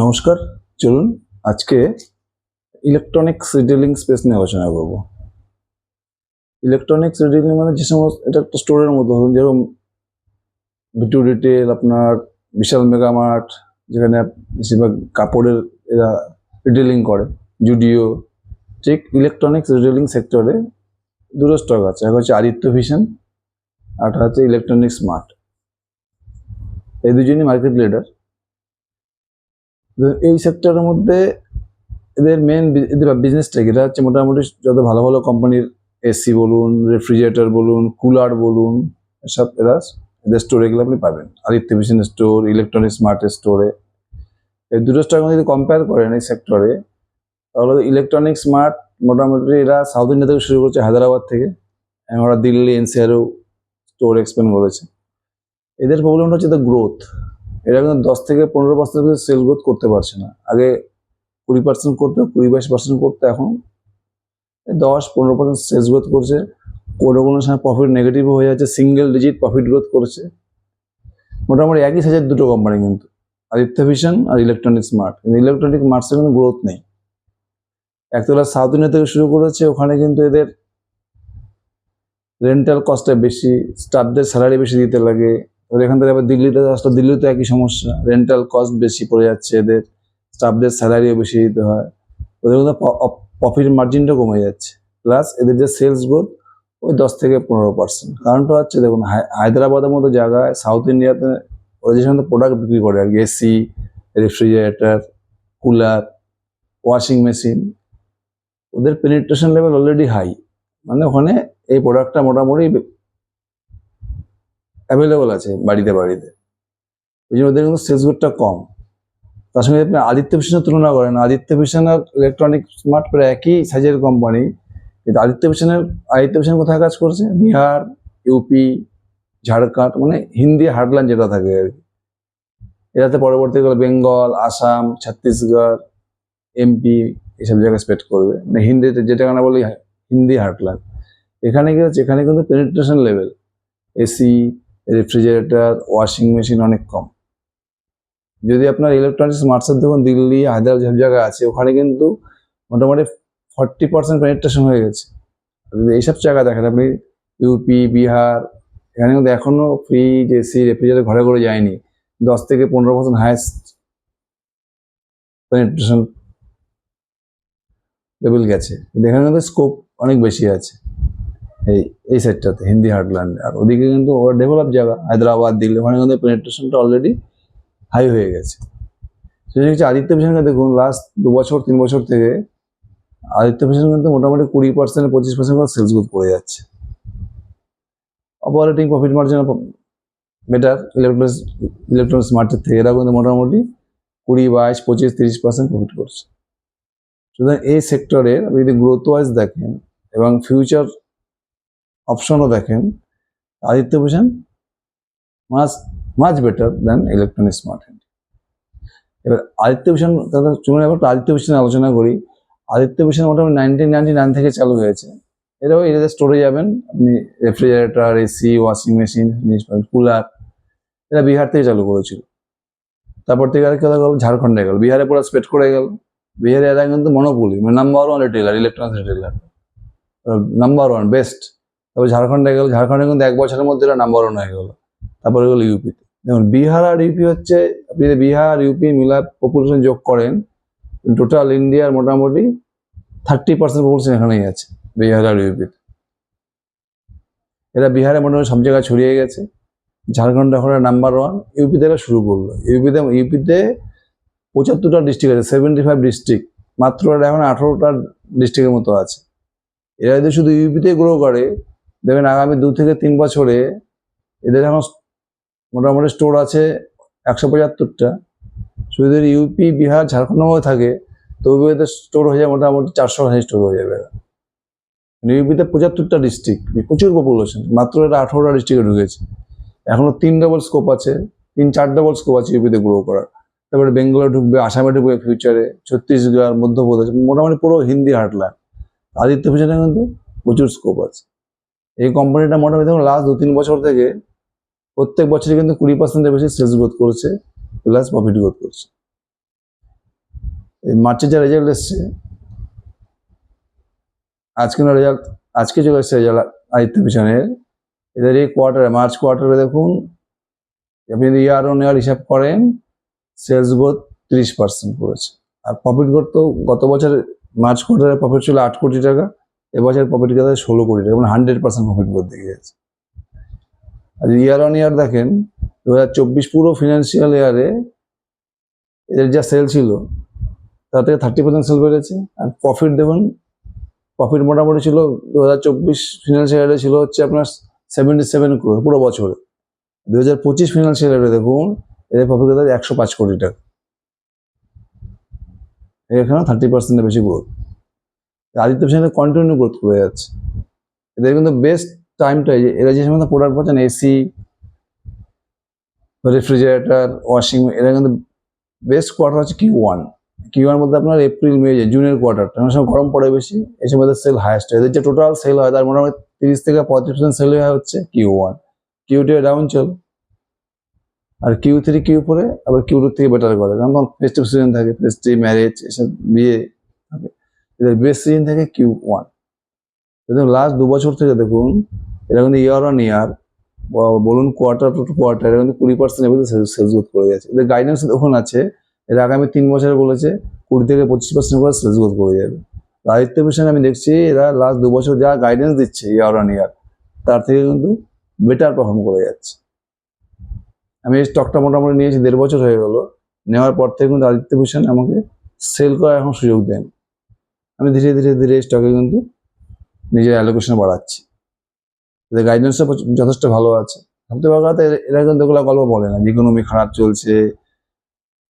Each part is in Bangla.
নমস্কার, চলুন আজকে ইলেকট্রনিক্স রিটেলিং স্পেস নিয়ে আলোচনা করব। ইলেকট্রনিক্স রিটেলিং মানে যে সমস্ত, এটা একটা স্টোরের মতো, ধরুন যেরকম বিটু রিটেল আপনার বিশাল মেগা মার্ট যেখানে বেশিরভাগ কাপড়ের এরা রিটেলিং করে জুডিও ঠিক? ইলেকট্রনিক্স রিটেলিং সেক্টরে দুটো স্টক আছে, এক হচ্ছে আদিত্য ভিশন আর হচ্ছে ইলেকট্রনিক্স স্মার্ট এই দুজনই মার্কেট লিডার এই সেক্টরের মধ্যে এদের মেন এদের বিজনেসটা এটা হচ্ছে মোটামুটি যত ভালো ভালো কোম্পানির এসি বলুন রেফ্রিজারেটর বলুন কুলার বলুন, এসব এরা এদের স্টোরে গেলে আপনি পাবেন। Aditya vision store electronic smart স্টোরে এই দুটো স্টোর যদি কম্পেয়ার করেন এই সেক্টরে তাহলে ইলেকট্রনিক স্মার্ট মোটামুটি এরা সাউথ ইন্ডিয়া থেকে শুরু করছে হায়দ্রাবাদ থেকে। ওরা দিল্লি এনসিআরও স্টোর এক্সপেন্ড করেছে। এদের প্রবলেমটা হচ্ছে গ্রোথ এরা কিন্তু দশ থেকে পনেরো পার্সেন্ট সেল গ্রোথ করতে পারছে না। আগে কুড়ি পার্সেন্ট করতো, কুড়ি বাইশ পার্সেন্ট করতো, এখন দশ পনেরো পার্সেন্ট সেলস গ্রোথ করছে। কোনো কোনো সময় প্রফিট নেগেটিভ হয়ে যাচ্ছে সিঙ্গেল ডিজিট প্রফিট গ্রোথ করছে। মোটামুটি একই সাইজের দুটো কোম্পানি কিন্তু, আদিত্য ভিশন আর ইলেকট্রনিক স্মার্ট কিন্তু ইলেকট্রনিক মার্টসের কিন্তু গ্রোথ নেই। একতলা সাউথ ইন্ডিয়া থেকে শুরু করেছে, ওখানে কিন্তু এদের রেন্টাল কস্টটা বেশি স্টাফদের স্যালারি বেশি দিতে লাগে। এখান থেকে আবার দিল্লিতে আসলে দিল্লিতে একই সমস্যা। রেন্টাল কস্ট বেশি পড়ে যাচ্ছে, এদের স্টাফদের স্যালারিও বেশি দিতে হয়। ওদের মধ্যে প্রফিট মার্জিনটা কমে যাচ্ছে। প্লাস এদের যে সেলস গ্রোথ ওই দশ থেকে পনেরো পার্সেন্ট কারণটা হচ্ছে দেখুন, হায়- হায়দ্রাবাদের মতো জায়গায় সাউথ ইন্ডিয়াতে ওরা যে সমস্ত প্রোডাক্ট বিক্রি করে, আর কি AC refrigerator cooler washing machine ওদের পেনিট্রেশন লেভেল অলরেডি হাই মানে ওখানে এই প্রোডাক্টটা মোটামুটি অ্যাভেলেবল আছে বাড়িতে বাড়িতে। ওই জন্য ওদের কিন্তু সেলস গ্রোথটা কম। তার সঙ্গে আপনি আদিত্য ভিশনের তুলনা করেন, আদিত্য ভিশন আর ইলেকট্রনিক স্মার্ট প্রায় একই সাইজের কোম্পানি কিন্তু আদিত্য ভিশনের আদিত্য ভিশন কোথায় কাজ করছে? বিহার ইউপি ঝাড়খণ্ড মানে হিন্দি হার্ডল্যান্ড যেটা থাকে আর কি। এটাতে পরবর্তীকালে বেঙ্গল, আসাম, ছত্তিশগড় এমপি এসব জায়গায় স্পেড করবে। মানে হিন্দিতে যেটা আমরা বলি, হিন্দি হার্টল্যান্ড এখানে কি হচ্ছে, এখানে কিন্তু penetration level AC refrigerator washing machine অনেক কম। যদি আপনার ইলেকট্রনিক্স মার্টসের দেখুন, দিল্লি, হায়দ্রাবাদ যেসব জায়গায় আছে, ওখানে কিন্তু মোটামুটি ফর্টি পার্সেন্ট পেনিট্রেশন হয়ে গেছে। যদি এইসব জায়গা দেখেন, আপনি ইউপি বিহার, এখানে কিন্তু এখনও ফ্রিজ এসি রেফ্রিজারেটর ঘরে ঘরে যায়নি। দশ থেকে পনেরো পার্সেন্ট হায়েস্ট পেনিট্রেশন লেভেল গেছে। এখানে স্কোপ অনেক বেশি আছে। এই এই সেটটাতে হিন্দি হার্টল্যান্ড আর ওদিকে কিন্তু ওর ডেভেলপ জায়গা, হায়দ্রাবাদ, দিল্লি, ওখানে কিন্তু পেনিট্রেশনটা অলরেডি হাই হয়ে গেছে। সেটা হচ্ছে আদিত্য ভিশনকে দেখুন লাস্ট দু বছর, তিন বছর থেকে আদিত্য ভিশন কিন্তু মোটামুটি কুড়ি পার্সেন্ট পঁচিশ পার্সেন্ট সেলস গ্রোথ করে যাচ্ছে। Operating profit margin better electronics electronics market থেকে এরা কিন্তু মোটামুটি কুড়ি, বাইশ, পঁচিশ, তিরিশ পার্সেন্ট প্রফিট করছে। সুতরাং এই সেক্টরের আপনি যদি গ্রোথ ওয়াইজ দেখেন এবং ফিউচার অপশনও দেখেন। Aditya Bhushan much much better than electronic smart hand এবার আদিত্য ভূষণ তাহলে চলুন এবার আদিত্য ভূষণ আলোচনা করি। আদিত্য ভূষণ মোটামুটি নাইনটিন নাইনটি নাইন থেকে চালু হয়েছে। এরাও এদের স্টোরে যাবেন। আপনি refrigerator AC washing machine cooler এরা বিহার থেকে চালু করেছিল। তারপর থেকে আর গেল ঝাড়খণ্ডে গেল। বিহারে পুরো স্পেড করে গেল। বিহারে এরা কিন্তু মনোপলি মানে number one retailer electronics retailer number one best তারপর ঝাড়খণ্ডে গেল, ঝাড়খণ্ডে কিন্তু এক বছরের মধ্যে এরা নাম্বার ওয়ান হয়ে গেল। তারপরে গেল ইউপিতে দেখুন, বিহার আর ইউপি হচ্ছে, আপনি যদি বিহার আর ইউপি মিলা পপুলেশন যোগ করেন টোটাল ইন্ডিয়ার মোটামুটি থার্টি পার্সেন্ট পপুলেশন এখানেই আছে, বিহার আর ইউপিতে এরা বিহারে মোটামুটি সব জায়গায় ছড়িয়ে গেছে। ঝাড়খণ্ড এখন নাম্বার ওয়ান ইউপিতে এরা শুরু করল। ইউপিতে ইউপিতে পঁচাত্তরটা ডিস্ট্রিক্ট আছে সেভেন্টি ফাইভ ডিস্ট্রিক্ট মাত্র এখন আঠারোটা ডিস্ট্রিক্টের মতো আছে। এরা যদি শুধু ইউপিতে গ্রো করে দেখবেন আগামী দু থেকে তিন বছরে এদের এখন মোটামুটি স্টোর আছে একশো পঁচাত্তরটা। শুধু ইউপি, বিহার ঝাড়খণ্ডের মধ্যে থাকে তবু এদের স্টোর হয়ে যাবে মোটামুটি চারশো স্টোর হয়ে যাবে। ইউপিতে পঁচাত্তরটা ডিস্ট্রিক্ট প্রচুর পপুলেশন মাত্র এটা আঠারোটা ডিস্ট্রিক্টে ঢুকেছে। এখনও তিন ডবল স্কোপ আছে, তিন, চার ডবল স্কোপ আছে ইউপিতে গ্রো করার। তারপরে বেঙ্গলে ঢুকবে, আসামে ঢুকবে ফিউচারে ছত্তিশগড়, মধ্যপ্রদেশ, মোটামুটি পুরো হিন্দি হাটল্যান্ড আদিত্য ভিশনে কিন্তু প্রচুর স্কোপ আছে। এই কোম্পানিটা মোটামুটি দেখুন লাস্ট দু তিন বছর থেকে প্রত্যেক বছরই কিন্তু কুড়ি পার্সেন্টের বেশি সেলস গ্রোথ করেছে প্লাস প্রফিট গ্রোথ করছে। এই মার্চের যা রেজাল্ট এসছে, আজকে রেজাল্ট আজকে চলে এসছে রেজাল্ট আদিত্য মিশনের। এদের এই কোয়ার্টারে মার্চ কোয়ার্টারে দেখুন, আপনি যদি ইয়ার অন ইয়ার হিসাব করেন সেলস গ্রোথ তিরিশ পার্সেন্ট করেছে। আর প্রফিট গ্রোথ তো গত বছর মার্চ কোয়ার্টারে প্রফিট ছিল আট কোটি টাকা। এবছর প্রফিট গেছে ষোলো কোটি টাকা মানে হান্ড্রেড পার্সেন্ট প্রফিট দেখে গেছে আর ইয়ার অন ইয়ার দেখেন দু হাজার চব্বিশ পুরো ফিনান্সিয়াল ইয়ারে এদের যা সেল ছিল, তার থেকে থার্টি পার্সেন্ট সেল বেড়েছে। আর প্রফিট দেখুন প্রফিট মোটামুটি ছিল দু হাজার চব্বিশ ফিনান্সিয়াল ইয়ারে ছিল হচ্ছে আপনার সেভেন্টি সেভেন ক্রোর পুরো বছরে। দু হাজার পঁচিশ ফিনান্সিয়াল ইয়ারে দেখুন, এদের প্রফিট একশো পাঁচ কোটি টাকা। এখানে থার্টি পার্সেন্টের বেশি গ্রোথ আদিত্য সেখানে কন্টিনিউ গ্রোথ করে যাচ্ছে। এদের কিন্তু বেস্ট টাইমটা এরা যে সমস্ত প্রোডাক্ট পাচ্ছেন এসি রেফ্রিজারেটর ওয়াশিং এরা কিন্তু বেস্ট কোয়ার্টার হচ্ছে কিউ ওয়ান কিউ ওয়ান মধ্যে আপনার এপ্রিল মে জুনের কোয়ার্টারটা অনেক সময় গরম পড়ে বেশি, এই সময় সেল হাইয়েস্ট এদের যে টোটাল সেল হয়, তার মোটামুটি তিরিশ থেকে পঁয়ত্রিশ পার্সেন্ট সেল হয় হচ্ছে Q one Q two down চল। আর কিউ থ্রি কিউ ফোরে আবার কিউ টু থেকে বেটার করে, কারণ ফেস্টিভ সিজন থাকে ফেস্টিভ ম্যারেজ এসব বিয়ে থাকে। এদের বেস্ট সিজন থাকে কিউ ওয়ান লাস্ট দু বছর থেকে দেখুন এটা কিন্তু ইয়ার অন ইয়ার বলুন কোয়ার্টার টু কোয়ার্টার এটা কিন্তু কুড়ি পার্সেন্ট এবার সেলস গ্রোথ করে যাচ্ছে। এদের গাইডেন্স দেখুন আছে, এর আগামী তিন বছরে বলেছে, কুড়ি থেকে পঁচিশ পার্সেন্ট করে সেলস গ্রোথ করে যাবে। আদিত্য মিশন আমি দেখছি, এরা লাস্ট দু বছর যা গাইডেন্স দিচ্ছে ইয়ার অন ইয়ার তার থেকে কিন্তু বেটার পারফর্ম করে যাচ্ছে। আমি এই স্টকটা মোটামুটি নিয়েছি, দেড় বছর হয়ে গেল, নেওয়ার পর থেকে কিন্তু আদিত্য ভূষণ আমাকে সেল করার এখন সুযোগ দেন আমি ধীরে ধীরে ধীরে স্টকে কিন্তু নিজের অ্যালোকেশন বাড়াচ্ছি। এদের যথেষ্ট ভালো আছে। সবথেকে বড় কথা এরা- কিন্তু এগুলো গল্প বলে না। ইকোনমি খারাপ চলছে,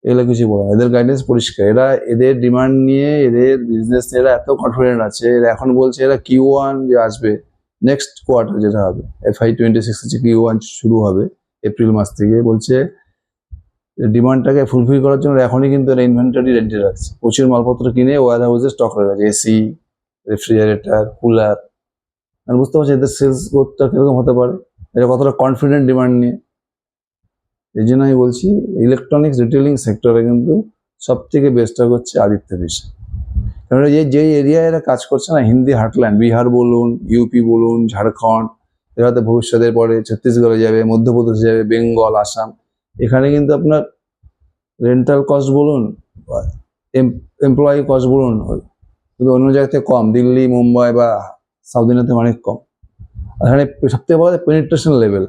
এগুলো কিছু বলে এদের গাইডেন্স পরিষ্কার। এরা এদের ডিমান্ড নিয়ে এদের বিজনেস এরা এত কনফিডেন্ট আছে, এরা এখন বলছে এরা কিউ ওয়ান যে আসবে নেক্সট কোয়ার্টার যেটা হবে F Y twenty six Q one শুরু হবে এপ্রিল মাস থেকে বলছে ডিমান্ডটাকে ফুলফিল করার জন্য এখনই কিন্তু এরা ইনভেন্টরি রেন্টে রাখছে। প্রচুর মালপত্র কিনে ওয়ার হাউসে স্টক হয়ে গেছে এসি রেফ্রিজারেটর কুলার আমি বুঝতে পারছি এদের সেলস গ্রোথটা কীরকম হতে পারে? এটা কতটা কনফিডেন্ট ডিমান্ড নিয়ে? এই জন্য আমি বলছি ইলেকট্রনিক্স রিটেলিং সেক্টরে কিন্তু সব থেকে বেস্টটা হচ্ছে আদিত্য বিষয় কারণ এই যে এরিয়ায় এরা কাজ করছে না, হিন্দি হার্টল্যান্ড বিহার বলুন ইউপি বলুন, ঝাড়খণ্ড, এরা তো ভবিষ্যতের পরে ছত্তিশগড়ে যাবে, মধ্যপ্রদেশে যাবে, বেঙ্গল, আসাম। এখানে কিন্তু আপনার রেন্টাল কস্ট বলুন এমপ্লয়ি কস্ট বলুন, কিন্তু অন্য জায়গা থেকে কম। দিল্লি, মুম্বাই বা সাউথ ইন্ডিয়াতে অনেক কম। এখানে সবথেকে বড় পেনিট্রেশন লেভেল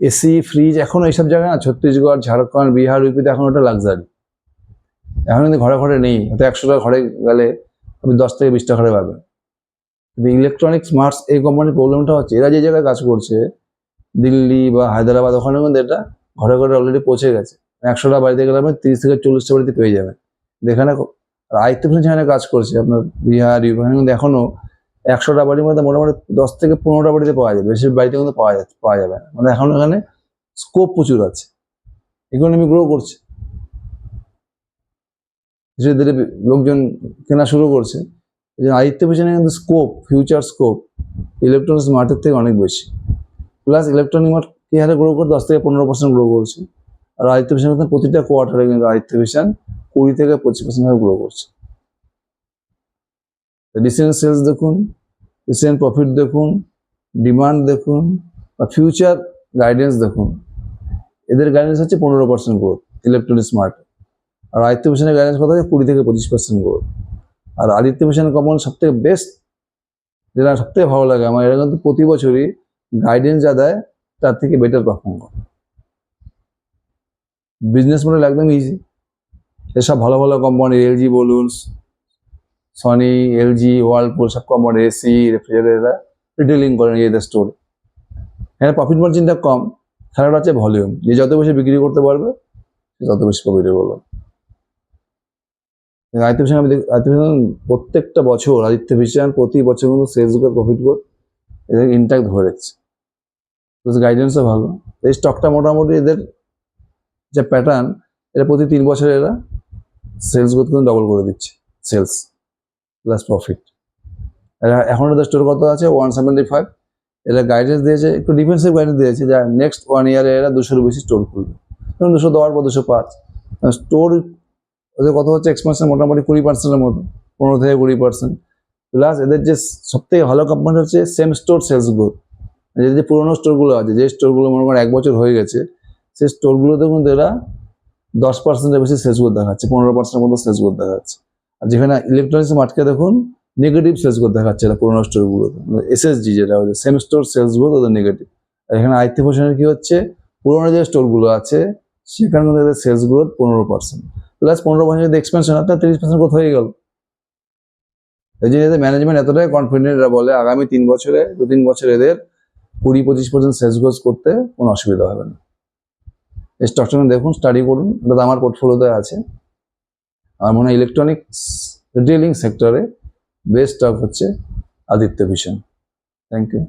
এসি ফ্রিজ এখন এইসব জায়গায় না, ছত্তিশগড়, ঝাড়খণ্ড, বিহার, ইউপিতে এখন ওটা লাক্সারি এখন কিন্তু ঘরে ঘরে নেই। হয়তো একশো টাকা ঘরে গেলে আপনি দশ থেকে বিশ টাকা ঘরে পাবেন। কিন্তু ইলেকট্রনিক্স মার্টস এই কোম্পানির প্রবলেমটা হচ্ছে, এরা যে জায়গায় কাজ করছে, দিল্লি বা হায়দ্রাবাদ ওখানে কিন্তু এটা ঘরে ঘরে অলরেডি পৌঁছে গেছে। একশোটা বাড়িতে গেলে আপনি তিরিশ থেকে চল্লিশটা বাড়িতে পেয়ে যাবেন যেখানে আয়ত্ত যেখানে কাজ করছে, আপনার বিহার ইউপি ওখানে কিন্তু এখনও একশোটা বাড়ির মধ্যে মোটামুটি দশ থেকে পনেরোটা বাড়িতে পাওয়া যাবে বেশি বাড়িতে কিন্তু পাওয়া যাচ্ছে পাওয়া যাবে না। মানে এখন এখানে স্কোপ প্রচুর আছে। ইকোনমি গ্রো করছে। ধীরে ধীরে লোকজন কেনা শুরু করছে। আদিত্য পিছনে কিন্তু scope future scope electronics market থেকে অনেক বেশি। প্লাস ইলেকট্রনিক মার্ট কি হারে গ্রো করে দশ থেকে পনেরো পার্সেন্ট গ্রো করছে। আর আদিত্য ভিশন প্রতিটা কোয়ার্টারে কিন্তু আদিত্য ভিশন কুড়ি থেকে পঁচিশ পার্সেন্ট গ্রো করছে। রিসেন্ট সেলস দেখুন রিসেন্ট প্রফিট দেখুন ডিমান্ড দেখুন, বা ফিউচার গাইডেন্স দেখুন। এদের গাইডেন্স হচ্ছে পনেরো পার্সেন্ট গ্রোথ ইলেকট্রনিক্স মার্ট আর আদিত্য মিশনের গাইডেন্স কথা হচ্ছে কুড়ি থেকে পঁচিশ পার্সেন্ট গ্রোথ আর আদিত্য মিশনের কোম্পানি সব থেকে বেস্ট যেটা সব থেকে ভালো লাগে, আমার এরা কিন্তু প্রতি বছরই গাইডেন্স যা দেয় তার থেকে বেটার পারফর্ম করে। বিজনেস মডেল একদম ইজি এসব ভালো ভালো কোম্পানি এলজি বলুন সনি এলজি ওয়ার্লপুল সব কোম্পানি এসি রেফ্রিজারেটর রিটেলিং করে নিজেদের স্টোরে এখানে প্রফিট মার্জিনটা কম খেলাটা হচ্ছে ভলিউম যে যত বেশি বিক্রি করতে পারবে তত বেশি প্রফিটেবল আদিত্য ভিশন আমি আদিত্য ভিশন প্রত্যেকটা বছর, আদিত্য ভিশন প্রতি বছর কিন্তু সেলস গ্রোথ প্রফিট গ্রোথ এদের ইন্ট্যাক্ট ধরে রেখেছে। গাইডেন্সও ভালো। এই স্টকটা মোটামুটি এদের যে প্যাটার্ন এটা প্রতি তিন বছরে এরা সেলস গ্রোথ কিন্তু ডবল করে দিচ্ছে। সেলস প্লাস প্রফিট এরা এখন এদের স্টোর কত আছে? ওয়ান সেভেন্টি ফাইভ এরা গাইডেন্স দিয়েছে, একটু ডিফেন্সিভ গাইডেন্স দিয়েছে যা নেক্সট ওয়ান ইয়ারে এরা দুশোর বেশি স্টোর খুলবে। যেমন দুশো দশ বা দুশো পাঁচ। স্টোর ওদের কথা হচ্ছে? এক্সপেন্সের মোটামুটি কুড়ি পার্সেন্টের মতো, পনেরো থেকে কুড়ি পার্সেন্ট প্লাস এদের যে সব থেকে ভালো কোম্পানি হচ্ছে সেম স্টোর সেলস গ্রোথ যে যে পুরোনো স্টোরগুলো আছে, যে স্টোরগুলো মনে করেন এক বছর হয়ে গেছে, সেই স্টোরগুলোতে কিন্তু এরা দশ পার্সেন্টের বেশি সেলস গ্রোথ দেখাচ্ছে, পনেরো পার্সেন্টের মতো সেলস গ্রোথ দেখাচ্ছে। আর যেখানে ইলেকট্রনিক্স মার্কেটে দেখুন নেগেটিভ সেলস গ্রোথ দেখাচ্ছে এটা পুরোনো স্টোরগুলোতে এসএসজি যেটা হচ্ছে সেম স্টোর সেলস গ্রোথ ওদের নেগেটিভ আর এখানে আইথি পোর্শনের কী হচ্ছে? পুরোনো যে স্টোরগুলো আছে, সেখানে কিন্তু এদের সেলস গ্রোথ পনেরো পার্সেন্ট প্লাস পনেরো পার্সেন্ট যদি এক্সপেনশন হয়, তাহলে তিরিশ পার্সেন্ট গ্রোথ হয়ে গেল। এই জন্য এদের ম্যানেজমেন্ট এতটাই কনফিডেন্ট এরা বলে আগামী তিন বছরে দু তিন বছর এদের কুড়ি পঁচিশ পার্সেন্ট সেলস গ্রোথ করতে কোনো অসুবিধা হবে না। এই স্টকটা দেখুন স্টাডি করুন, এটা আমার পোর্টফোলিওতে আছে। আমার মনে হয় ইলেকট্রনিক্স রিটেলিং সেক্টরে বেস্ট স্টক হচ্ছে আদিত্য ভিশন থ্যাংক ইউ